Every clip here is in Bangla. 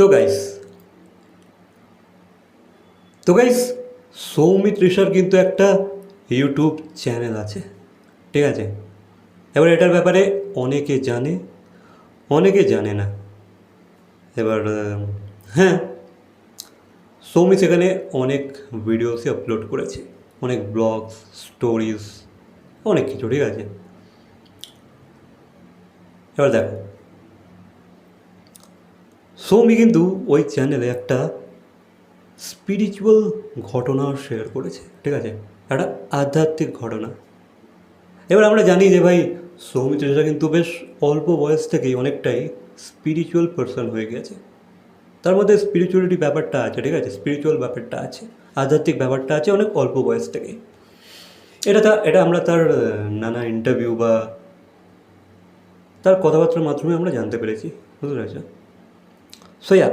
তো গাইস তো গাইস সৌমিত ঋষার কিন্তু একটা ইউটিউব চ্যানেল আছে, ঠিক আছে? এবার এটার ব্যাপারে অনেকে জানে অনেকে জানে না। এবার হ্যাঁ সৌমি সেখানে অনেক ভিডিওসই আপলোড করেছে, অনেক ব্লগস স্টোরিজ অনেক কিছু, ঠিক আছে? এবার দেখো সৌমি কিন্তু ওই চ্যানেলে একটা স্পিরিচুয়াল ঘটনাও শেয়ার করেছে, ঠিক আছে? একটা আধ্যাত্মিক ঘটনা। এবার আমরা জানি যে ভাই সৌমিত্র রেজা কিন্তু বেশ অল্প বয়স থেকেই অনেকটাই স্পিরিচুয়াল পার্সন হয়ে গেছে। তার মধ্যে স্পিরিচুয়ালিটি ব্যাপারটা আছে, ঠিক আছে? স্পিরিচুয়াল ব্যাপারটা আছে, আধ্যাত্মিক ব্যাপারটা আছে অনেক অল্প বয়স থেকেই। এটা তা এটা আমরা তার নানা ইন্টারভিউ বা তার কথাবার্তার মাধ্যমে আমরা জানতে পেরেছি, বুঝতে পেরেছ? সো ইয়া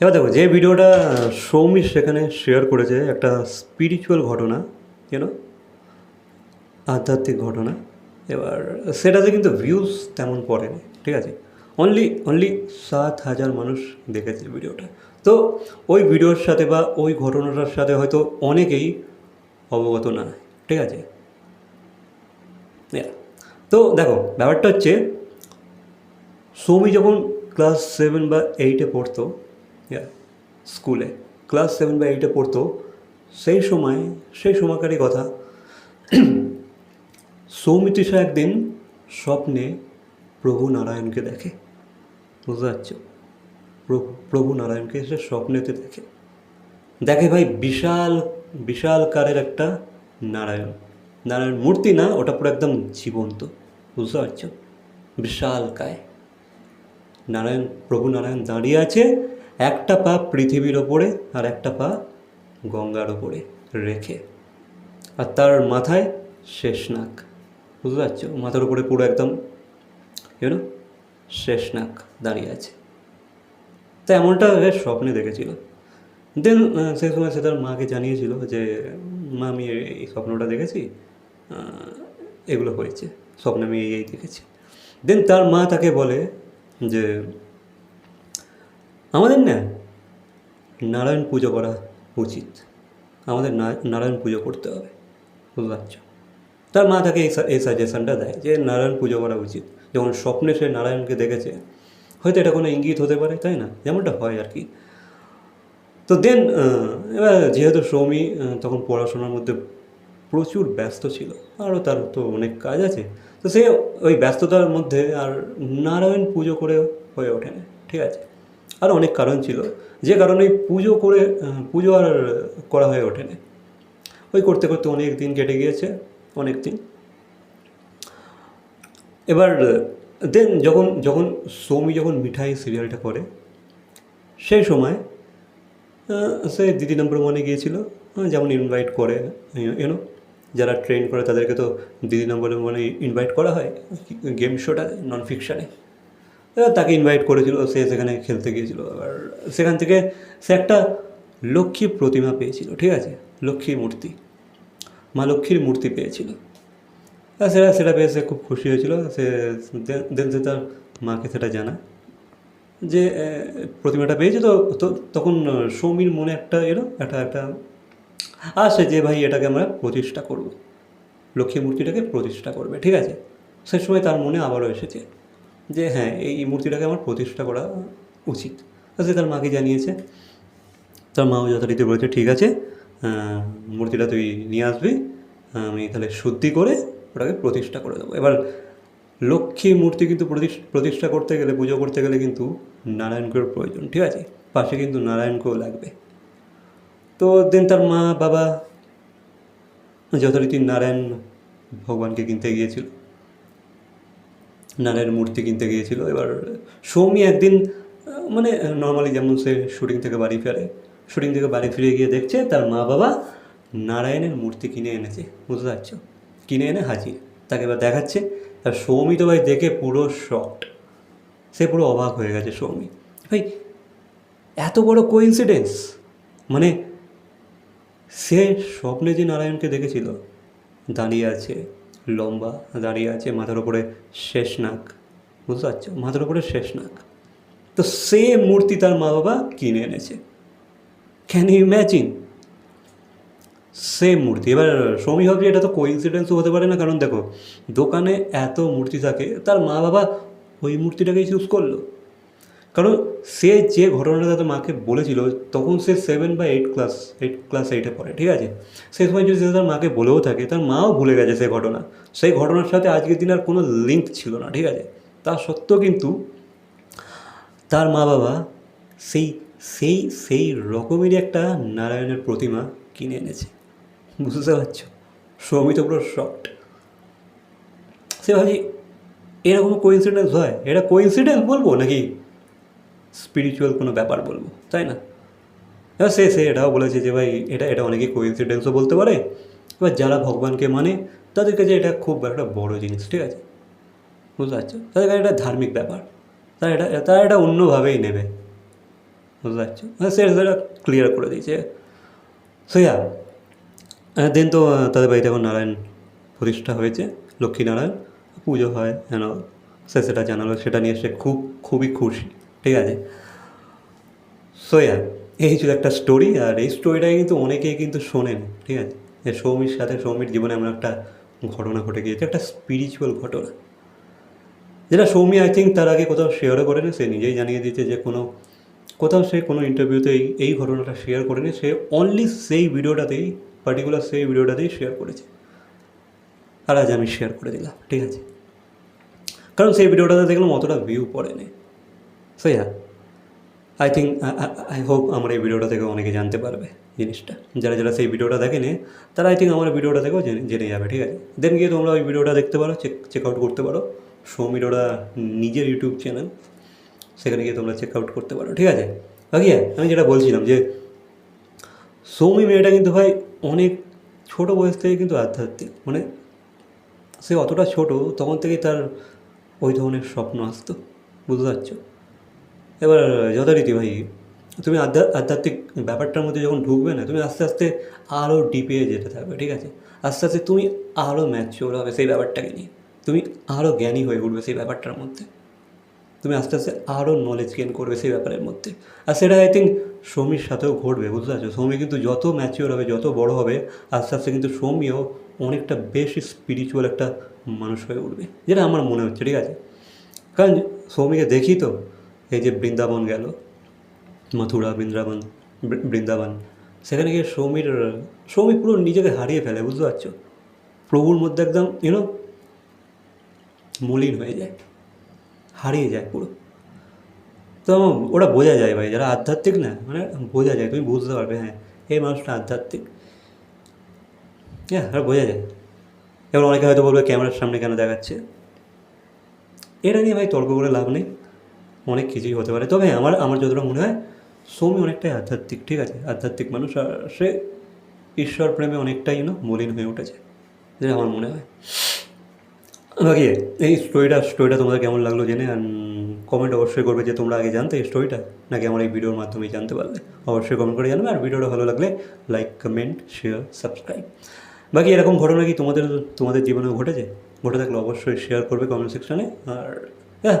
এবার দেখো, যে ভিডিওটা সৌমি সেখানে শেয়ার করেছে, একটা স্পিরিচুয়াল ঘটনা কেন আধ্যাত্মিক ঘটনা। এবার সেটাতে কিন্তু ভিউজ তেমন পড়েনি, ঠিক আছে? অনলি অনলি সাত হাজার মানুষ দেখেছে ভিডিওটা। তো ওই ভিডিওর সাথে বা ওই ঘটনাটার সাথে হয়তো অনেকেই অবগত না, ঠিক আছে. তো দেখো, ব্যাপারটা হচ্ছে, সৌমি যখন ক্লাস সেভেন বা এইটে পড়তো স্কুলে ক্লাস সেভেন বা এইটে পড়তো, সেই সময়, সেই সময়কারই কথা। সৌমিত্রিষা একদিন স্বপ্নে প্রভু নারায়ণকে দেখে। বুঝতে পারছ? প্রভু নারায়ণকে সে স্বপ্নেতে দেখে। দেখে ভাই বিশাল বিশাল কারের একটা নারায়ণ। নারায়ণ মূর্তি না, ওটা পুরো একদম জীবন্ত। বুঝতে পারছ? বিশাল কায়। নারায়ণ, প্রভু নারায়ণ দাঁড়িয়ে আছে, একটা পা পৃথিবীর ওপরে আর একটা পা গঙ্গার ওপরে রেখে। আর তার মাথায় শেষনাগ বুঝতে পারছ? মাথার উপরে পুরো একদম ইউনো শেষনাগ দাঁড়িয়ে আছে। তো এমনটা সে স্বপ্নে দেখেছিল। দেন সে সময় সে তার মাকে জানিয়েছিল যে, মা, আমি এই- স্বপ্নটা দেখেছি এগুলো হয়েছে। স্বপ্নে আমি এই দেখেছি। দেন তার মা তাকে বলে যে আমাদের না নারায়ণ পুজো করা উচিত। আমাদের নারায়ণ পুজো করতে হবে, বুঝতে পারছ? তার মা তাকে এই সাজেশনটা দেয় যে নারায়ণ পুজো করা উচিত। যখন স্বপ্নে সে নারায়ণকে দেখেছে, হয়তো এটা কোনো ইঙ্গিত হতে পারে, তাই না? যেমনটা হয় আর কি। তো দেন এবার যেহেতু সৌমি তখন পড়াশোনার মধ্যে প্রচুর ব্যস্ত ছিল, আরও তার তো অনেক কাজ আছে তো সে ওই ব্যস্ততার মধ্যে আর নারায়ণ পুজো করে হয়ে ওঠেনি, ঠিক আছে? আর অনেক কারণ ছিল, যে কারণে পুজো করে পুজো আর করা হয়ে ওঠেনি। ওই করতে করতে অনেক দিন কেটে গিয়েছে, অনেক দিন। এবার দেন যখন যখন সৌমি যখন মিঠাই সিরিয়ালটা করে, সেই সময় সে দিদি নম্বর ওয়ানে গিয়েছিল যেমন ইনভাইট করে ইউনো যারা ট্রেন করে তাদেরকে তো দিদি নম্বর ওয়ানে ইনভাইট করা হয় গেম শোটা নন ফিকশানে তাকে ইনভাইট করেছিল, সে সেখানে খেলতে গিয়েছিল। আর সেখান থেকে সে একটা লক্ষ্মী প্রতিমা পেয়েছিল, ঠিক আছে? লক্ষ্মী মূর্তি। মা লক্ষ্মীর মূর্তি পেয়েছিল। সেটা সেটা পেয়ে সে খুব খুশি হয়েছিল। সে দেন সে তার মাকে সেটা জানা যে প্রতিমাটা পেয়েছে তো তখন সৌমির মনে একটা এলো, একটা একটা আসে যে ভাই এটাকে আমরা প্রতিষ্ঠা করব। লক্ষ্মী মূর্তিটাকে প্রতিষ্ঠা করবে, ঠিক আছে? সে সময় তার মনে আবারও এসেছে যে হ্যাঁ এই মূর্তিটাকে আমার প্রতিষ্ঠা করা উচিত। সে তার মাকে জানিয়েছে, তার মাও যথারীতি বলেছে, ঠিক আছে মূর্তিটা তুই নিয়ে আসবি, আমি তাহলে শুদ্ধি করে ওটাকে প্রতিষ্ঠা করে দেবো। এবার লক্ষ্মী মূর্তি কিন্তু প্রতিষ- প্রতিষ্ঠা করতে গেলে, পুজো করতে গেলে কিন্তু নারায়ণকেও প্রয়োজন, ঠিক আছে? পাশে কিন্তু নারায়ণকেও লাগবে। তো দেন তার মা, বাবা, যথারীতি নারায়ণ ভগবানকে কিনতে গিয়েছিল। নারায়ণ মূর্তি কিনতে গিয়েছিল। এবার সৌমি একদিন মানে নর্মালি যেমন সে শুটিং থেকে বাড়ি ফেরে শুটিং থেকে বাড়ি ফিরে গিয়ে দেখছে তার মা, বাবা নারায়ণের মূর্তি কিনে এনেছে। বুঝতে পারছ? কিনে এনে হাজির। তাকে এবার দেখাচ্ছে। আর সৌমি তো ভাই দেখে পুরো শকড সে পুরো অবাক হয়ে গেছে সৌমি। ভাই, এত বড় কোইন্সিডেন্স মানে সে স্বপ্নে যে নারায়ণকে দেখেছিল, দাঁড়িয়ে আছে, লম্বা দাঁড়িয়ে আছে মাথার ওপরে শেষ নাক। বুঝতে পারছ? মাথার ওপরে শেষ নাক। তো সে মূর্তি তার মা বাবা কিনে এনেছে। ক্যান ইউ ইম্যাজিন সেম মূর্তি। এবার সৌমি ভাবছি এটা তো কোইন্সিডেন্সও হতে পারে না, কারণ দেখো, দোকানে এত মূর্তি থাকে, তার মা বাবা ওই মূর্তিটাকেই চুজ করল। কারণ সে যে ঘটনাটা তাদের মাকে বলেছিল, তখন সে সেভেন বা এইট ক্লাস এইট ক্লাস এইটে পড়ে, ঠিক আছে? সেই সময় যদি তার মাকে বলেও থাকে, তার মাও ভুলে গেছে সেই ঘটনা। সেই ঘটনার সাথে আজকের দিন আর কোনো লিঙ্ক ছিল না, ঠিক আছে? তা সত্ত্বেও কিন্তু তার মা বাবা সেই সেই সেই রকমেরই একটা নারায়ণের প্রতিমা কিনে এনেছে। বুঝতে পারছ? সৌমি তো পুরো শকড সে ভাবছি এরকম কোইন্সিডেন্স হয়? এটা কোইন্সিডেন্স বলব নাকি? স্পিরিচুয়াল কোনো ব্যাপার বলব, তাই না? এবার সে সে এটাও বলেছে যে ভাই, এটা এটা অনেকে কোইন্সিডেন্সও বলতে পারে। এবার যারা ভগবানকে মানে তাদের কাছে এটা খুব একটা বড় জিনিস, ঠিক আছে? বুঝতে পারছ? তাদের কাছে এটা ধার্মিক ব্যাপার। তারা এটা তারা এটা অন্যভাবেই নেবে। বুঝতে পারছ? হ্যাঁ সে, সেটা ক্লিয়ার করে দিয়েছে। সো ইয়া দেন তো তাদের বাড়িতে এখন নারায়ণ প্রতিষ্ঠা হয়েছে লক্ষ্মীনারায়ণ পুজো হয় যেন সে, সেটা জানালো, সেটা নিয়ে সে খুব, খুবই খুশি। ঠিক আছে? সো ইয়া এই ছিল একটা স্টোরি আর এই স্টোরিটাকে কিন্তু অনেকেই কিন্তু শোনেন, ঠিক আছে? যে সৌমির সাথে সৌমির জীবনে এমন একটা ঘটনা ঘটে গিয়েছে, একটা স্পিরিচুয়াল ঘটনা। যেটা সৌমি আই থিঙ্ক তার আগে কোথাও শেয়ারও করেনি, সে নিজেই জানিয়ে দিয়েছে যে কোনো, কোথাও সে কোনো ইন্টারভিউতে এই এই ঘটনাটা শেয়ার করেনি, সে অনলি সেই ভিডিওটাতেই পার্টিকুলার সেই ভিডিওটাতেই শেয়ার করেছে। আর আজ আমি শেয়ার করে দিলাম, ঠিক আছে? কারণ সেই ভিডিওটাতে দেখলাম অতটা ভিউ পড়েনি। So yeah I think I hope আমার এই ভিডিওটা থেকে অনেকে জানতে পারবে জিনিসটা। যারা যারা সেই ভিডিওটা দেখেনি তারা আই থিঙ্ক আমার ভিডিওটা থেকেও জেনে যাবে ঠিক আছে? দেন গিয়ে তোমরা ওই ভিডিওটা দেখতে পারো চেক চেক আউট করতে পারো। সৌমিরোরা নিজের ইউটিউব চ্যানেল সেখানে গিয়ে তোমরা চেক আউট করতে পারো ঠিক আছে? বাকি হ্যাঁ, আমি যেটা বলছিলাম যে সৌমি মেয়েটা কিন্তু ভাই অনেক ছোটো বয়স থেকে কিন্তু আধ্যাত্মিক। মানে সে অতটা ছোট তখন থেকেই তার ওই ধরনের স্বপ্ন আসতো। বুঝতে পারছ? এবার, যথারীতি ভাই, তুমি আধ্যা আধ্যাত্মিক ব্যাপারটার মধ্যে যখন ঢুকবে না, তুমি আস্তে আস্তে আরও ডিপে যেতে থাকবে, ঠিক আছে? আস্তে আস্তে তুমি আরও ম্যাচিওর হবে সেই ব্যাপারটাকে নিয়ে। তুমি আরও জ্ঞানী হয়ে উঠবে সেই ব্যাপারটার মধ্যে। তুমি আস্তে আস্তে আরও নলেজ গেন করবে সেই ব্যাপারের মধ্যে। আর সেটা আই থিঙ্ক সৌমির সাথেও ঘটবে, বুঝতে পারছ? সৌমি কিন্তু যত ম্যাচিওর হবে, যত বড় হবে, আস্তে আস্তে কিন্তু সৌমিও অনেকটা বেশি স্পিরিচুয়াল একটা মানুষ হয়ে উঠবে, যেটা আমার মনে হচ্ছে, ঠিক আছে? কারণ সৌমিকে দেখি তো এই যে বৃন্দাবন গেল, মথুরা, বৃন্দাবন বৃন্দাবন। সেখানে গিয়ে সৌমির, সৌমি পুরো নিজেকে হারিয়ে ফেলে, বুঝতে পারছ? প্রভুর মধ্যে একদম ইউনো মলিন হয়ে যায়, হারিয়ে যায় পুরো। তো ওটা বোঝা যায় ভাই, যারা আধ্যাত্মিক না মানে বোঝা যায়, তুমি বুঝতে পারবে হ্যাঁ এই মানুষটা আধ্যাত্মিক। হ্যাঁ বোঝা যায়। এবার অনেকে হয়তো বলবে, ক্যামেরার সামনে কেন দেখাচ্ছে? এটা নিয়ে ভাই তর্ক করে লাভ নেই। অনেক কিছুই হতে পারে। তবে আমার আমার যতটা মনে হয়, সৌমি অনেকটাই আধ্যাত্মিক, ঠিক আছে? আধ্যাত্মিক মানুষ, আর সে ঈশ্বর প্রেমে অনেকটাই ইউনো মলিন হয়ে উঠেছে। যেটা আমার মনে হয়। বাকি, এই স্টোরিটা স্টোরিটা তোমাদের কেমন লাগল জেনে? কমেন্ট অবশ্যই করবে যে তোমরা আগে জানতে এই স্টোরিটা নাকি আমার এই ভিডিওর মাধ্যমে জানতে পারলে। অবশ্যই কমেন্ট করে জানবে, আর ভিডিওটা ভালো লাগলে লাইক কমেন্ট শেয়ার সাবস্ক্রাইব বাকি, এরকম ঘটনা কি তোমাদের তোমাদের জীবনেও ঘটেছে? ঘটে থাকলে অবশ্যই শেয়ার করবে কমেন্ট সেকশনে আর হ্যাঁ